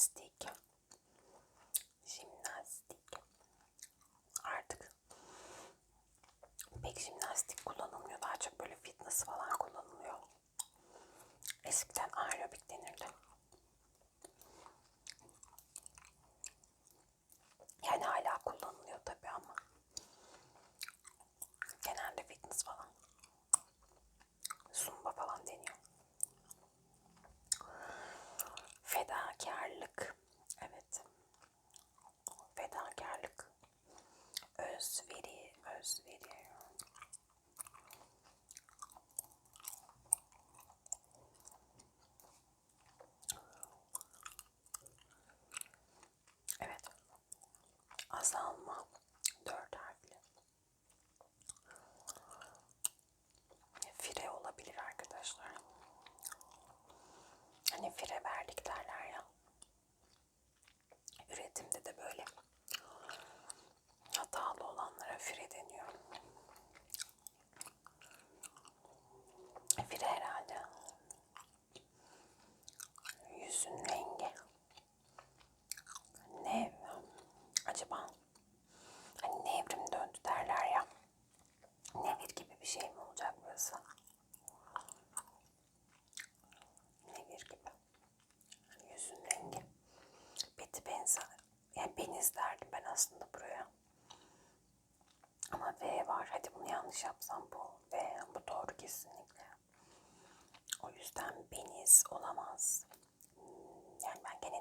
rester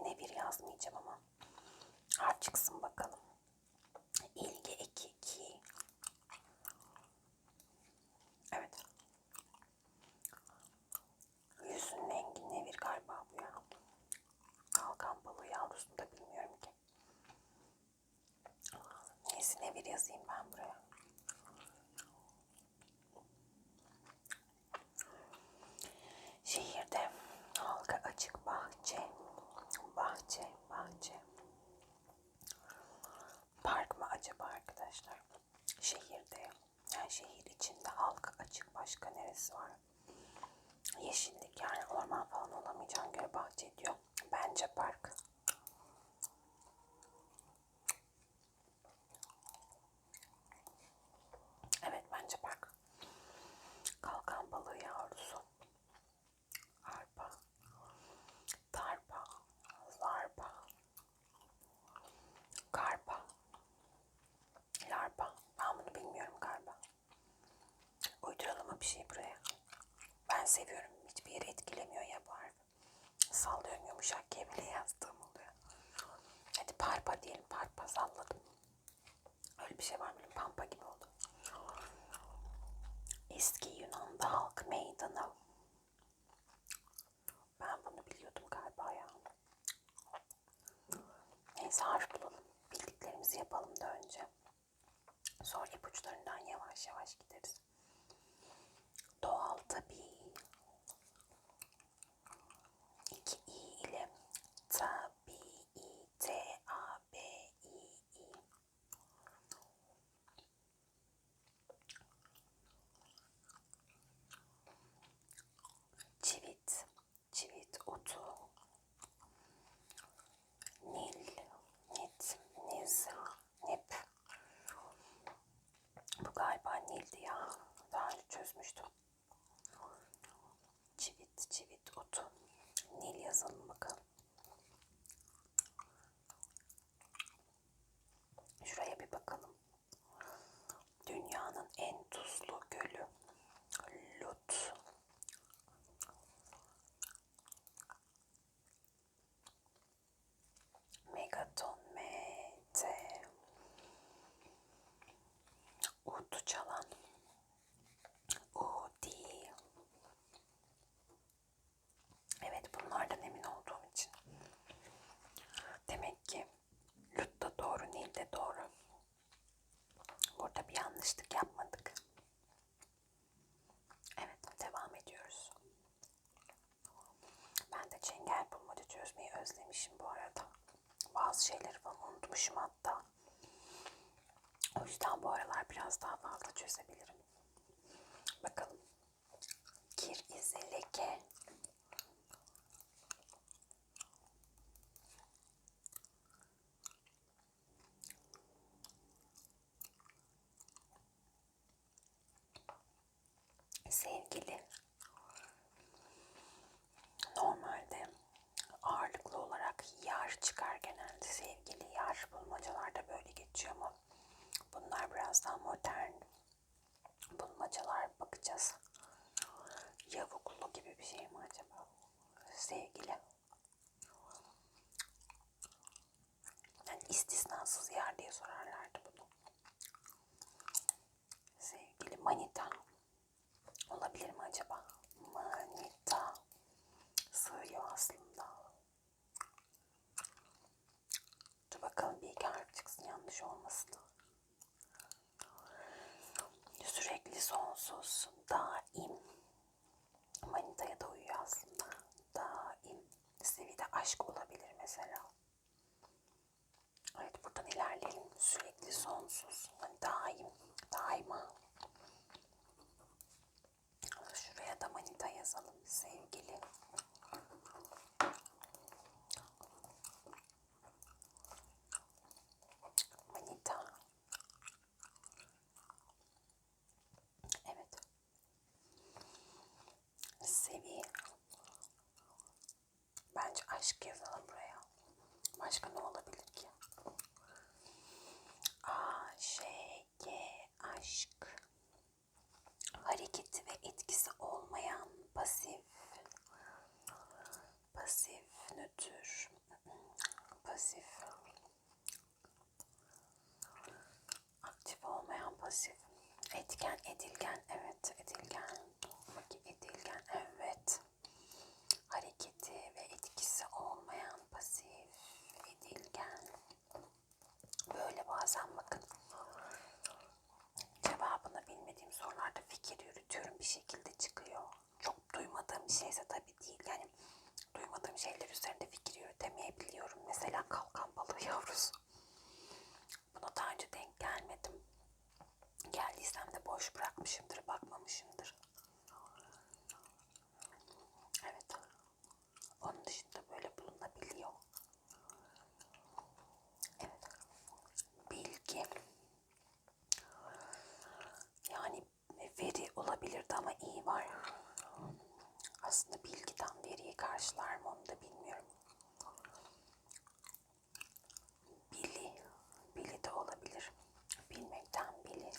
ne bir yazmayacağım ama harf çıksın bakalım. şehir içinde halka açık başka neresi var? Yeşillik yani orman falan olamayacağına göre bahçe diyor. Bence park. eski Yunan'da halk meydanı. Ben bunu biliyordum galiba ya. Neyse harf bulalım. Bildiklerimizi yapalım da önce. Sonra ipuçlarından yavaş yavaş gideriz. Doğal tabi sevgili. Normalde ağırlıklı olarak yar çıkar genelde sevgili yar bulmacalarda böyle geçiyor ama bunlar biraz daha modern bulmacalar bakacağız. Yavuklu gibi bir şey mi acaba? Sevgili. Yani istisnasız yer diye sorarlardı bunu. Sevgili manita. Olabilir mi acaba? Manita. Sığıyor aslında. Dur bakalım bir iki harf çıksın yanlış olmasın. Sürekli sonsuz, daim. Manitaya da uyuyor aslında. Daim. Sevide aşk olabilir mesela. Evet buradan ilerleyelim. Sürekli sonsuz. Hani daim. Daima. Şuraya da manita yazalım. Sevgili. Pasif. Etken, edilgen. İyi var. Aslında bilgiden veriyi karşılar mı onu da bilmiyorum. Bili. Bili de olabilir. Bilmekten bili.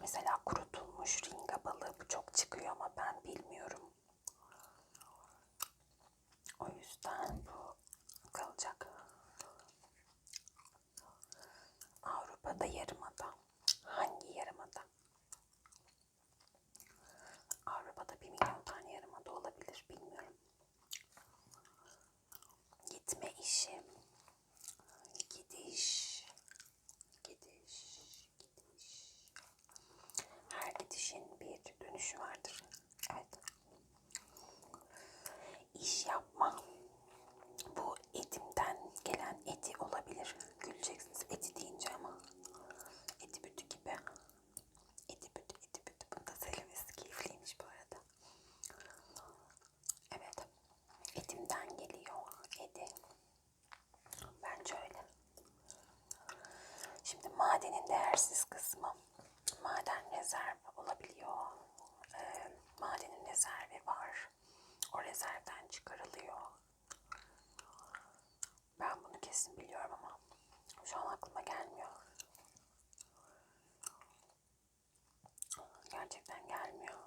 Mesela kurutulmuş ringa balığı bu çok çıkıyor ama ben bilmiyorum. O yüzden bu kalacak. Avrupa'da yarımada. Hangi yarımada? Avrupa'da bir milyon tane yarımada olabilir bilmiyorum. Gitme işi. Gidiş. Gidiş. Gidiş. Her gidişin bir dönüşü vardır. Evet. İş yapma. Bu etimden gelen eti olabilir. Güleceksiniz eti deyince ama. Eti bütü gibi. Eti bütü, eti bütü. Bunu da söylemesi keyifliymiş bu arada. Evet. Etimden geliyor. Eti. Bence öyle. Şimdi madenin değersiz kısmı. Maden rezerv olabiliyor. Ee, madenin rezervi var. O rezervden çıkarılıyor. Ben bunu kesin biliyorum ama şu an aklıma gelmiyor. Gerçekten gelmiyor.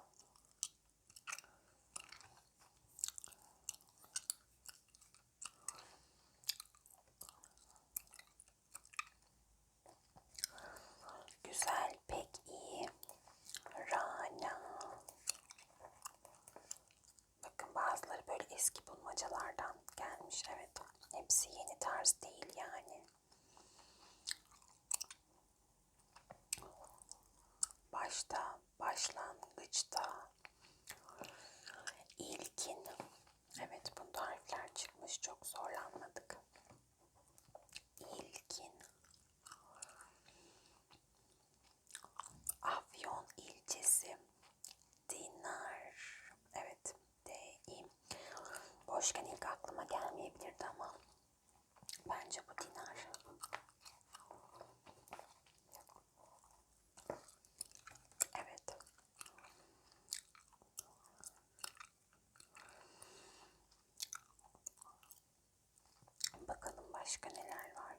Başka neler var?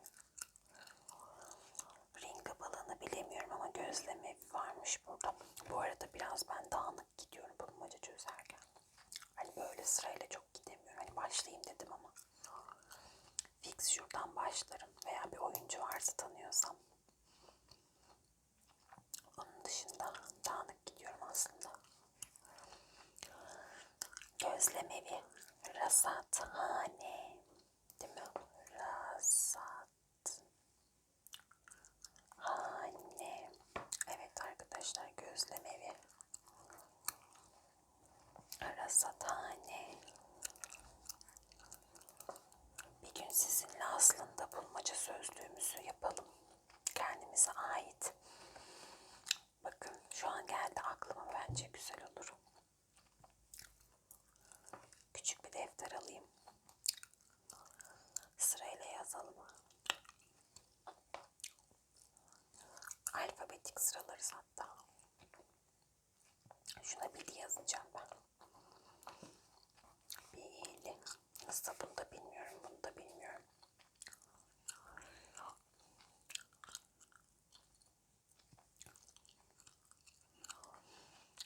Ringa balığını bilemiyorum ama gözleme varmış burada. Bu arada biraz ben dağınık gidiyorum bulmaca çözerken. Hani böyle sırayla çok gidemiyorum. Hani başlayayım dedim ama. Fix şuradan başlarım. Veya bir oyuncu varsa tanıyorsam. Onun dışında dağınık gidiyorum aslında. Gözlemevi, rasathane, değil mi? Rasathane. Evet arkadaşlar gözlemevi, rasathane. Bir gün sizinle aslında bulmaca sözlüğümüzü yapalım. Kendimize ait. Bakın şu an geldi aklıma bence güzel olur. Küçük bir defter alayım. Sırayla yazalım. Alfabetik sıralarız hatta. Şuna bir yazacağım ben. Bili. Nasıl bunu da bilmiyorum, bunu da bilmiyorum.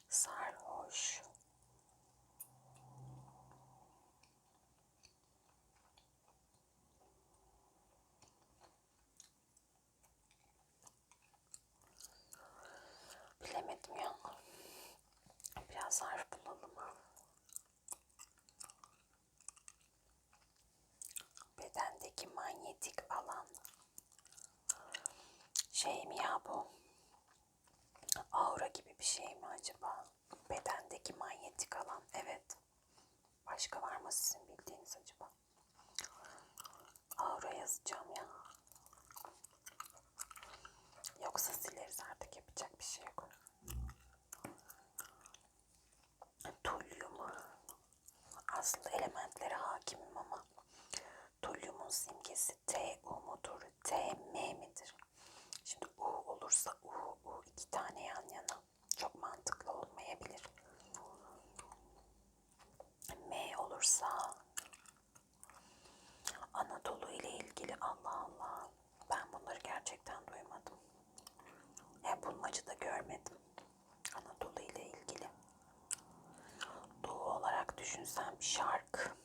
Sarhoş. Ya. Biraz harf bulalım. Bedendeki manyetik alan. Şey mi ya bu? Aura gibi bir şey mi acaba? Bedendeki manyetik alan. Evet. Başka var mı sizin bildiğiniz acaba? Aura yazacağım ya. Yoksa sileriz artık yapacak bir şey yok. Tulyum. Aslında elementlere hakimim ama Tulyumun simgesi T, U mudur? T, M midir? Şimdi U olursa U, U iki tane yan yana. Çok mantıklı olmayabilir. M olursa Anadolu ile ilgili Allah Allah. Ben bunları gerçekten duymadım. Ya bulmacı da görmedim. Anadolu ile ilgili. Doğu düşünsem şark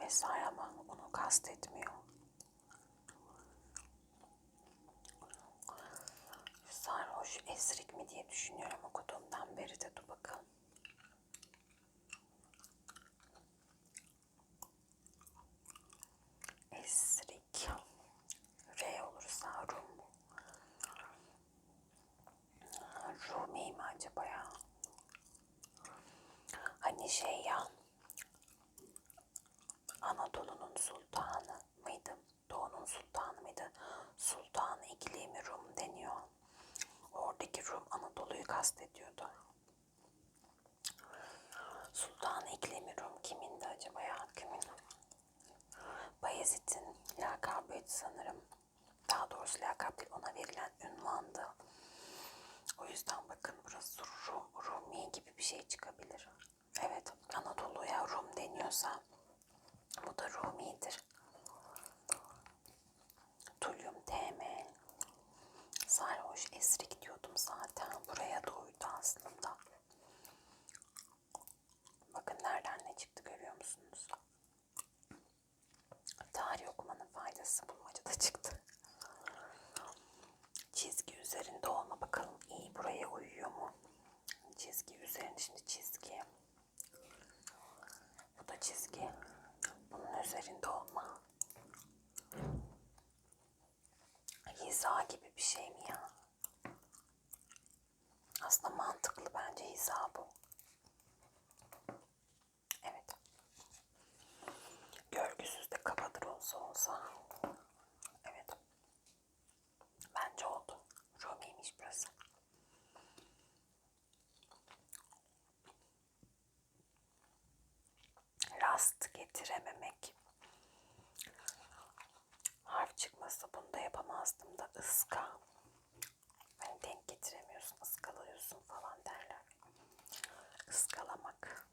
vesaire ama onu kastetmiyor. Sarhoş esrik mi diye düşünüyorum okuduğumdan beri de dur bakalım. Esrik. R olursa Rum. Rumi mi acaba ya? Hani şey ya. Sultanı mıydı? Doğu'nun sultanı mıydı? Sultanı iklimi Rum deniyor. Oradaki Rum Anadolu'yu kastediyordu. Sultanı iklimi Rum kimindi acaba ya? Kimin? Bayezid'in lakabıydı sanırım. Daha doğrusu lakap değil ona verilen ünvandı. O yüzden bakın burası Rum, Rumi gibi bir şey çıkabilir. Evet Anadolu'ya Rum deniyorsa bu da Rumi'dir. Tulyum TM. Sarhoş esrik diyordum zaten. Buraya da uydu aslında. Bakın nereden ne çıktı görüyor musunuz? Tarih okumanın faydası bulmacada çıktı. Çizgi üzerinde olma bakalım iyi buraya uyuyor mu? Çizgi üzerinde şimdi çizgi. Bu da çizgi. Üzerinde olma. Hiza gibi bir şey mi ya? Aslında mantıklı bence hiza bu. Evet. Görgüsüz de kabadır olsa olsa. Evet. Bence oldu. Rumi'ymiş burası. Rast getirememek. Harf çıkmasa bunu da yapamazdım da ıska. Hani denk getiremiyorsun, ıskalıyorsun falan derler. Iskalamak.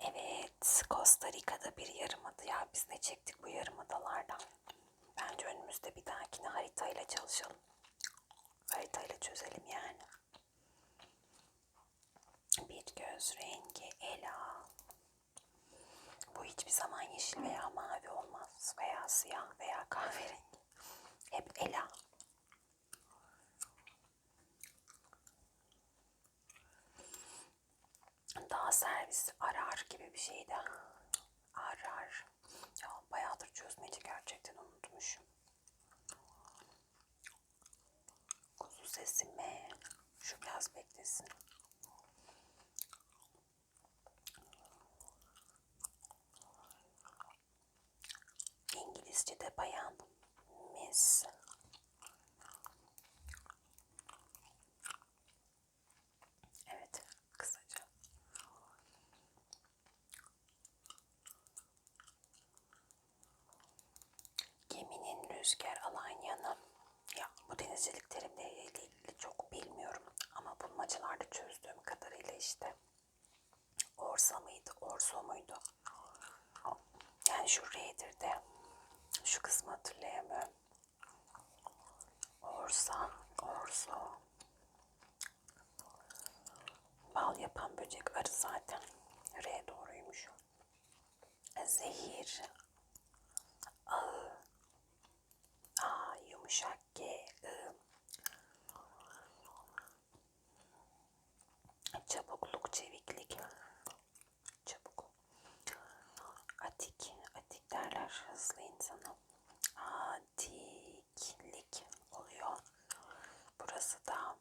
Evet, Costa Rica'da bir yarımada Bak biz ne çektik bu yarımadalardan. Bence önümüzde bir dahakine haritayla çalışalım. Haritayla çözelim yani. Bir göz rengi ela. Bu hiçbir zaman yeşil veya mavi olmaz. Veya siyah veya kahverengi. Hep ela. Daha servis arar gibi bir şeydi. Arar. Ya bayağıdır çözmeci gerçekten unutmuşum. Kuzu sesi M. Şu biraz beklesin. İngilizce'de bayan miss. Yanı. Ya bu denizcilik terimleriyle ilgili çok bilmiyorum ama bulmacalarda çözdüğüm kadarıyla işte orsa mıydı, orso muydu? Yani şu R'dir de şu kısmı hatırlayamıyorum. Orsa, orso. Bal yapan böcek arı zaten. R doğruymuş. Zehir. Ağı. Yumuşak G. I. Çabukluk, çeviklik. Çabuk. Atik, atik derler hızlı insana. Atiklik oluyor. Burası da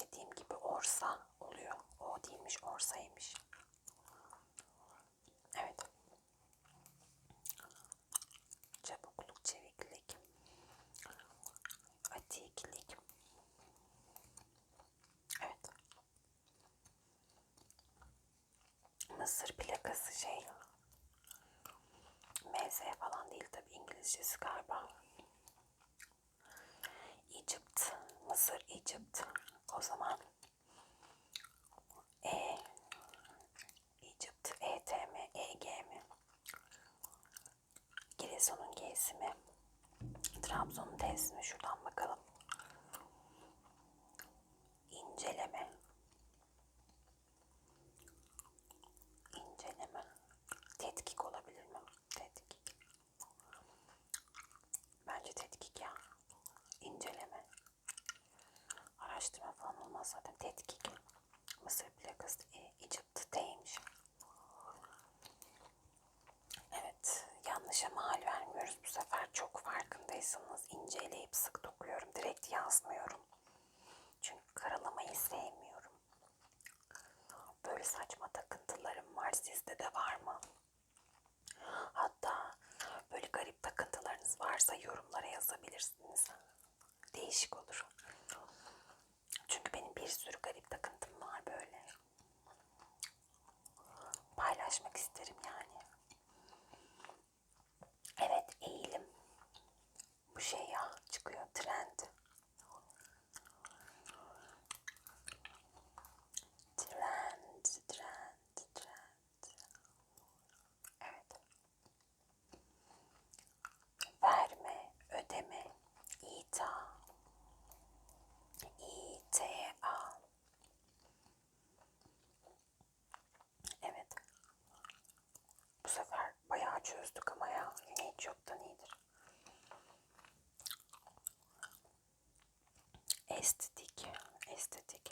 dediğim gibi orsa oluyor. O değilmiş, orsaymış. Evet. Çabukluk, çeviklik. Atiklik. Evet. Mısır plakası şey. MS falan değil tabi İngilizcesi galiba. Egypt, Mısır, Egypt. O zaman E, Egypt, ET mi, EG mi? G'si mi? Trabzon'un T'si mi? Şuradan bakalım. İnceleme. İnceleme. Tetkik olabilir mi? Tetkik. Bence tetkik ya. İnceleme. Araştırma falan olmaz zaten. Tetkik. Mısır plakası e, Egypt'teymiş. Evet. Yanlışa mal vermiyoruz bu sefer. Çok farkındaysanız inceleyip sık dokuyorum. Direkt yazmıyorum. Çünkü karalamayı sevmiyorum. Böyle saçma takıntılarım var. Sizde de var mı? Hatta böyle garip takıntılarınız varsa yorumlara yazabilirsiniz. Değişik olur. Çünkü benim bir sürü garip takıntım var böyle. Paylaşmak isterim yani. Evet eğilim. Bu şey ya çıkıyor trend. Trend, trend, trend. Evet. Verme, ödeme, ita, İTA. Evet. Bu sefer bayağı çözdük ama ya yine hiç yoktan iyidir. Estetik, estetik.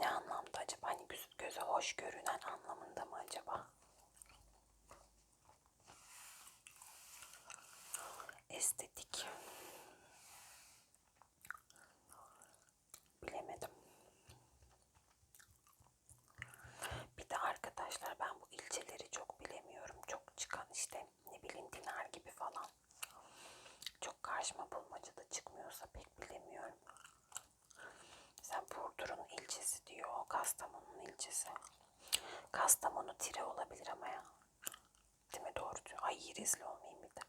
Ne anlamda acaba? Hani göz, göze hoş görünen anlamında mı acaba? Estetik. Bilemedim. Bir de arkadaşlar ben bu ilçeleri çok bilemiyorum. Çok çıkan işte ne bileyim Dinar gibi falan. Çok karşıma bulmacada çıkmıyorsa pek bilemiyorum. Sen Burdur'un ilçesi diyor. O İlçesi. Kastamonu tire olabilir ama ya. Değil mi doğru diyor. Ay rezil olmayayım bir de.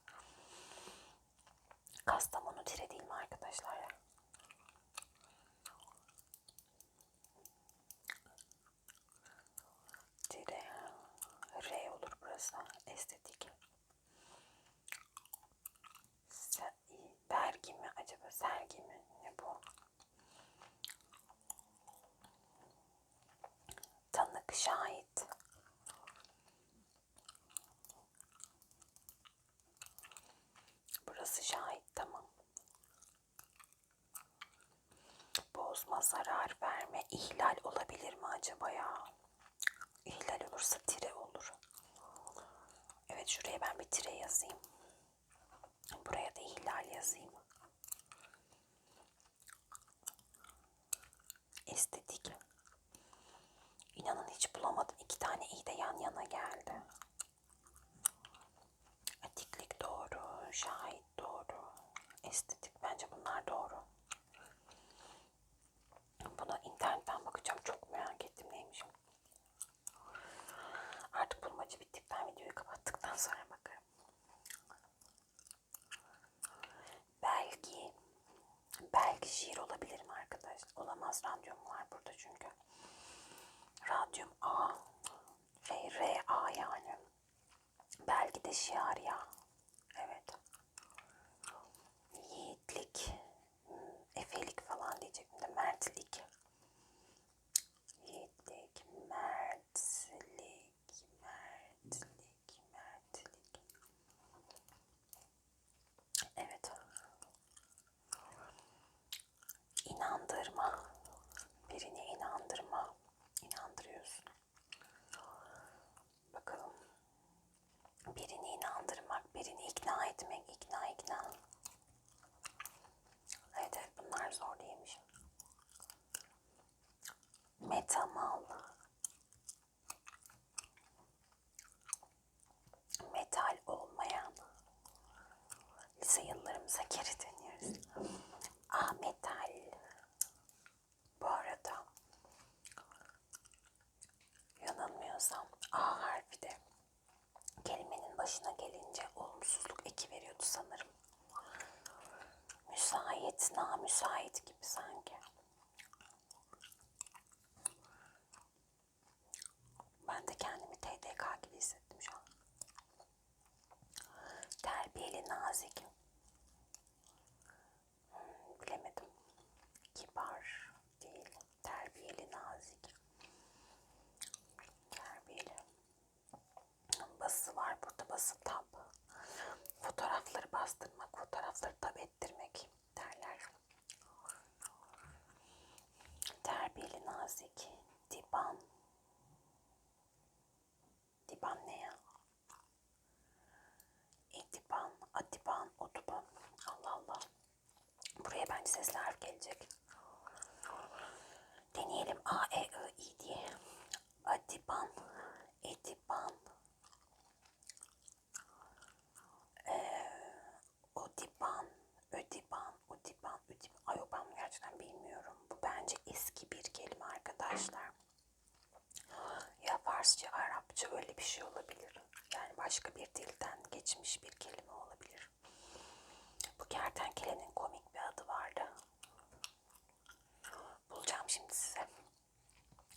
Kastamonu tire değil mi arkadaşlar ya? Tire. R olur burası. Şahit. Burası şahit tamam. Bozma, zarar verme, ihlal olabilir mi acaba ya? İhlal olursa tire olur. Evet şuraya ben bir tire yazayım. Buraya da ihlal yazayım. Estetik. Hiç bulamadım. İki tane iyi de yan yana geldi. Etiklik doğru, şahit doğru, estetik bence bunlar doğru. Buna internetten bakacağım. Çok merak ettim neymiş. Artık bulmaca bittikten videoyu kapattıktan sonra bakarım. Belki belki şiir olabilir mi arkadaş? Olamaz radyom var burada çünkü. Radyom A. Şey R A yani. Belki de şiar ya. Yıllarımıza geri dönüyoruz. Ah metal. Bu arada yanılmıyorsam A harfi de kelimenin başına gelince olumsuzluk eki veriyordu sanırım. Müsait, namüsait gibi sanki. Ben de kendimi TDK gibi hissettim şu an. Terbiyeli, nazik. Hmm, bilemedim. Kibar değil. Terbiyeli, nazik. Terbiyeli. Bası var burada. Bası tab. Fotoğrafları bastırmak, fotoğrafları tab ettirmek derler. Terbiyeli, nazik. Diban. Diban ne ya? İdiban, adiban, otuban. Allah Allah. Buraya bence sesli harf gelecek. Deneyelim A, E, I, I diye. Adiban, ediban, Odiban, ödiban, odiban, ödiban. Ay yok ben gerçekten bilmiyorum. Bu bence eski bir kelime arkadaşlar. Ya Farsça, Arapça öyle bir şey olabilir. Yani başka bir dilden geçmiş bir kelime olabilir. Bu kertenkelenin komik bir adı vardı. Bulacağım şimdi size.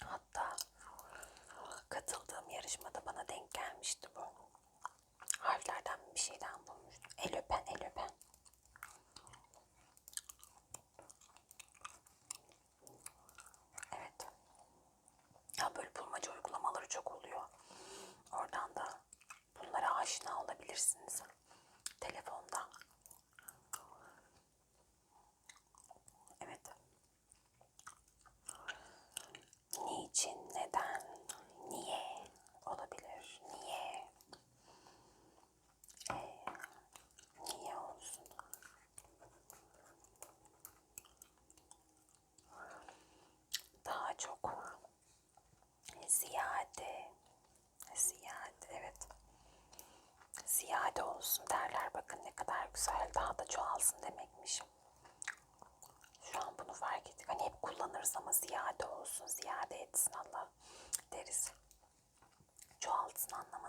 Hatta katıldığım yarışmada bana denk gelmişti bu. Harflerden bir şeyden bulmuştum. El öpen, el öpen. Evet. Ya böyle bulmaca uygulamaları çok oluyor. Oradan da bunlara aşina olabilirsiniz. Telefonda. Evet. Niçin, neden, niye olabilir, niye, ee, niye olsun. Daha çok ziyade, ziyade evet. Ziyade olsun derler. Bakın ne kadar güzel. Daha da çoğalsın demekmiş. Şu an bunu fark ettik. Hani hep kullanırız ama ziyade olsun, ziyade etsin Allah deriz. Çoğaltsın anlamındaymış.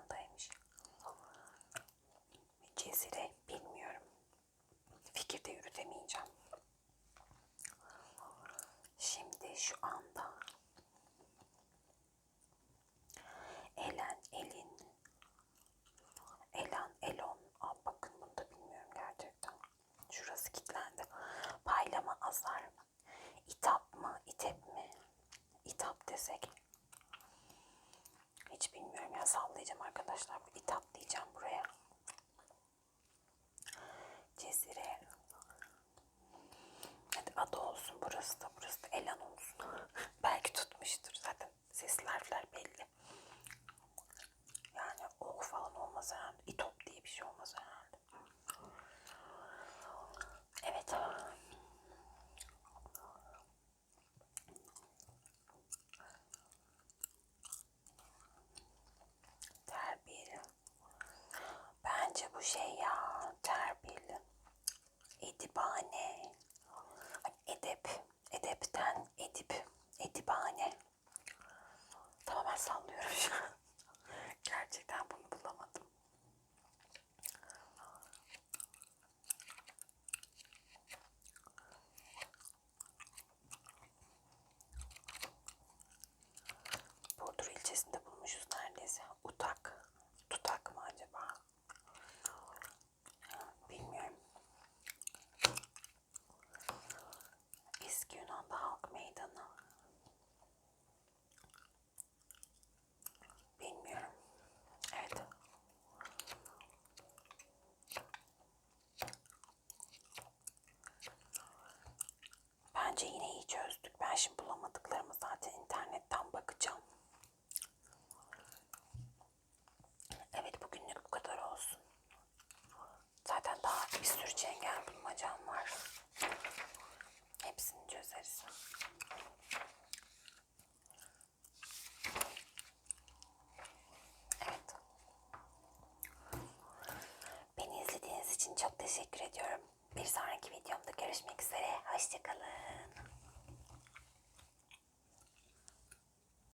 için çok teşekkür ediyorum. Bir sonraki videomda görüşmek üzere. Hoşçakalın.